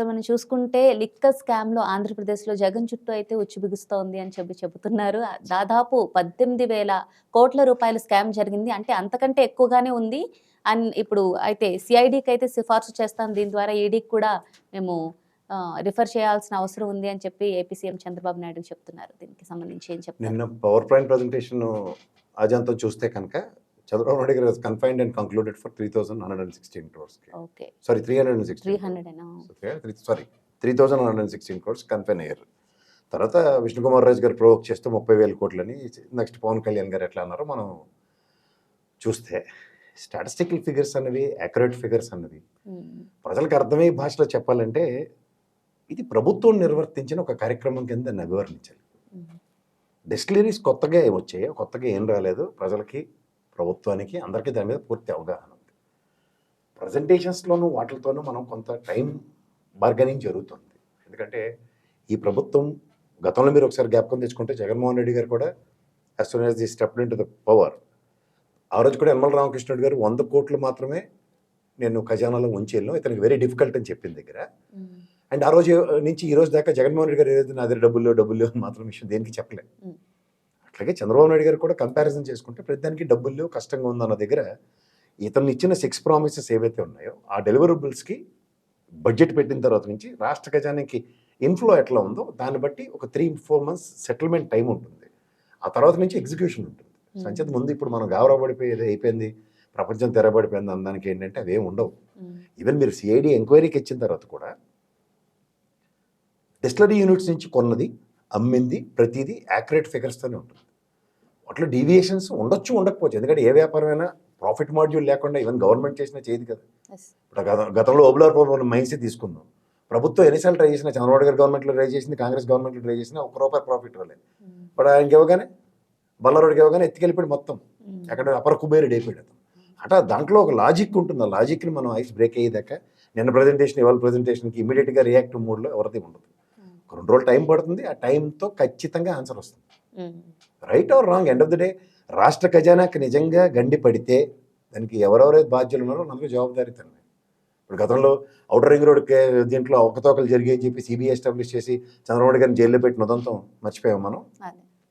So మనం చూసుకుంటే liquor స్కామ్లో ఆంధ్రప్రదేశ్లో జగన్ చుట్టూ అయితే ఉచ్చు బిగుస్తోంది అని చెప్పి చెబుతున్నారు. దాదాపు పద్దెనిమిది వేల కోట్ల రూపాయల స్కామ్ జరిగింది. అంటే అంతకంటే ఎక్కువగానే ఉంది. అండ్ ఇప్పుడు అయితే సిఐడికి అయితే సిఫార్సు చేస్తాం. దీని ద్వారా ఈడీకి కూడా మేము రిఫర్ చేయాల్సిన అవసరం ఉంది అని చెప్పి ఏపీ సీఎం చంద్రబాబు నాయుడు చెప్తున్నారు. దీనికి సంబంధించి ఏం చెప్తారు? నిన్న పవర్ పాయింట్ ప్రజెంటేషన్ అజంతం చూస్తే కనుక చంద్రబాబు నాయుడు గారు confined and concluded for three thousand hundred and sixteen crores okay. Sorry three hundred and sixteen sorry three thousand hundred and sixteen crores confine అయ్యారు తర్వాత విష్ణుకుమార్ రాజు గారు ప్రొవోక్ చేస్తూ ముప్పై వేల కోట్లని నెక్స్ట్ పవన్ కళ్యాణ్ గారు ఎట్లా అన్నారో మనం చూస్తే స్టాటిస్టికల్ ఫిగర్స్ అనేవి అక్యురేట్ ఫిగర్స్ అన్నవి ప్రజలకు అర్థమయ్యే భాషలో చెప్పాలంటే ఇది ప్రభుత్వం నిర్వర్తించిన ఒక కార్యక్రమం కింద అభివర్ణించాలి డిస్టిలరీస్ కొత్తగా వచ్చాయో? కొత్తగా ఏం రాలేదు? ప్రజలకి ప్రభుత్వానికి అందరికీ దాని మీద పూర్తి అవగాహన ఉంది. ప్రజెంటేషన్స్లోనూ వాటితోనూ మనం కొంత టైం బార్గెనింగ్ జరుగుతుంది. ఎందుకంటే ఈ ప్రభుత్వం గతంలో మీరు ఒకసారి జ్ఞాపకం తెచ్చుకుంటే జగన్మోహన్ రెడ్డి గారు కూడా as soon as the step in to the power ఆ రోజు కూడా యనమల రామకృష్ణ రెడ్డి గారు వంద కోట్లు మాత్రమే నేను ఖజానాలో ఉంచేళ్ళను ఇతనికి వెరీ డిఫికల్ట్ అని చెప్పిన దగ్గర. అండ్ ఆ రోజు నుంచి ఈ రోజు దాకా జగన్మోహన్ రెడ్డి గారు ఏదైతే నా దగ్గర డబ్బులు డబ్బులు మాత్రం విషయం దేనికి చెప్పలే. Mm. అట్లాగే చంద్రబాబు నాయుడు గారు కూడా కంపారిజన్ చేసుకుంటే ప్రతిదానికి డబ్బులు లేవు, కష్టంగా ఉందన్న దగ్గర ఇతను ఇచ్చిన సిక్స్ ప్రామిసెస్ ఏవైతే ఉన్నాయో ఆ డెలివరబుల్స్కి బడ్జెట్ పెట్టిన తర్వాత నుంచి రాష్ట్ర ఖజానాకి ఇన్ఫ్లో ఎట్లా ఉందో దాన్ని బట్టి ఒక three four months settlement time ఉంటుంది. ఆ తర్వాత నుంచి ఎగ్జిక్యూషన్ ఉంటుంది. Mm. సంచేత ముందు ఇప్పుడు మనం గావరా పడిపోయి ఏదో అయిపోయింది ప్రపంచం తెరబడిపోయింది అనడానికి ఏంటంటే అవేం ఉండవు. ఈవెన్ మీరు సిఐడి ఎంక్వైరీకి ఇచ్చిన తర్వాత కూడా డిస్టిలరీ యూనిట్స్ నుంచి కొన్నది అమ్మింది ప్రతిదీ యాక్యురేట్ ఫిగర్స్తోనే ఉంటుంది. వాటిలో డీవియేషన్స్ ఉండొచ్చు ఉండకపోవచ్చు. ఎందుకంటే ఏ వ్యాపారమైనా ప్రాఫిట్ మాడ్యూల్ లేకుండా ఈవెన్ గవర్నమెంట్ చేసిన చేయదు కదా. ఇప్పుడు గత- గతంలో ఓబ్లర్ పవర్ మైన్స్ తీసుకుందాం. ప్రభుత్వం ఎన్నిసార్లు ట్రై చేసినా చంద్రబాబు గారు గవర్నమెంట్లో ట్రై చేసింది కాంగ్రెస్ గవర్నమెంట్లో ట్రై చేసినా ఒక రూపాయి ప్రాఫిట్ రాలేదు బట్ ఆయనకి ఇవ్వగానే బల్లరోడికి ఇవ్వగానే ఎత్తుకెళ్ళిపోయి మొత్తం. అక్కడ అపర కుబేరుడు అయిపోయాడు అట్లా దాంట్లో ఒక లాజిక్ ఉంటుంది. ఆ లాజిక్ని మనం ఐస్ బ్రేక్ అయ్యేదాకా నిన్న ప్రజెంటేషన్ ఇవాళ ప్రజెంటేషన్కి ఇమీడియట్గా రియాక్టివ్ మోడ్లో ఎవరిది ఉండదు. ఒక రెండు రోజులు టైం పడుతుంది. ఆ టైంతో ఖచ్చితంగా ఆన్సర్ వస్తుంది. Right or wrong end of the day రాష్ట్ర ఖజానాకి నిజంగా గండి పడితే దానికి ఎవరెవరైతే బాధ్యులు ఉన్నారో నాకు జవాబుదారీ తన ఇప్పుడు గతంలో అవుటర్ రింగ్ రోడ్ దీంట్లో అవకతవకలు జరిగాయి అని చెప్పి సిబిఐ ఎస్టాబ్లిష్ చేసి చంద్రబాబు గారిని జైల్లో పెట్టిన ఉదంతం మర్చిపోయాం మనం.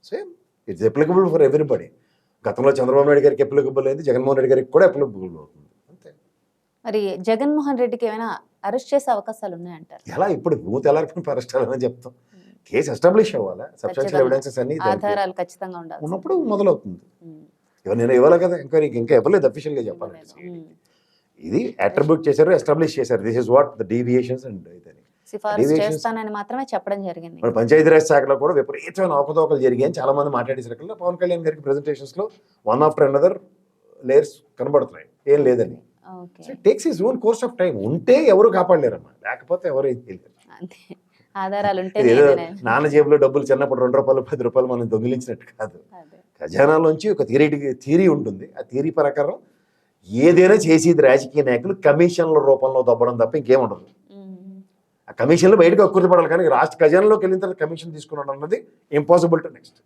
Same it's applicable for everybody గతంలో చంద్రబాబు నాయుడు గారికి అప్లికబుల్ అయింది జగన్మోహన్ రెడ్డి గారికి కూడా అప్లికబుల్ అవుతుంది. అంతే. మరి జగన్మోహన్ రెడ్డికి ఏమైనా అరెస్ట్ చేసే అవకాశాలు ఉన్నాయంటారు? ఎలా? ఇప్పుడు మూత ఎలా అరెస్ట్ అని చెప్తాం. కేసు ఎస్టాబ్లిష్ అవ్వాలా? సబ్స్టాన్షియల్. ఎవిడెన్సెస్ అన్ని దానికి ఆధారాలు ఖచ్చితంగా ఉండాలి ఉన్నప్పుడు మొదలవుతుంది. నేను ఇవ్వాలి కదా ఎంక్వైరీకి ఇంకా ఇవ్వలేదు. అఫీషియల్గా చెప్పాలంటే ఇది అట్రిబ్యూట్ చేశారు ఎస్టాబ్లిష్ చేశారు. This is what the deviations and ఇదని సిఫారసు Deviations- చేస్తానని మాత్రమే చెప్పడం జరిగింది. మన పంచాయతీరాజ్ శాఖలో కూడా విపరీతమైన అవకతవకలు జరిగాయని చాలా మంది మాట్లాడేసరికి పవన్ కళ్యాణ్ గారికి presentations లో వన్ ఆఫ్టర్ అనదర్ లేయర్స్ కనబడుతున్నాయి. ఏం లేదని. Okay. So takes is own course of time ఉంటే ఎవరు కాపాడలేరమ్మా. లేకపోతే ఎవరు ఏం చేయలేరు. అంతే. ఆధారాలు ఉంటే నాన్న జేబులో డబ్బులు చిన్నప్పుడు రెండు రూపాయలు పది రూపాయలు మనం దొంగిలించినట్టు కాదు. ఖజానాలోంచి ఒక థియరీ థియరీ ఉంటుంది. ఆ థియరీ ప్రకారం ఏదైనా చేసేది రాజకీయ నాయకులు కమిషన్ల రూపంలో దొబ్బడం తప్ప ఇంకేం ఉండదు. ఆ కమిషన్లు బయటకు అక్కుర్తి పడాలి కానీ రాష్ట్ర ఖజానాలోకి వెళ్ళిన తర్వాత కమిషన్ తీసుకున్నాడు అన్నది ఇంపాసిబుల్ టు నెక్స్ట్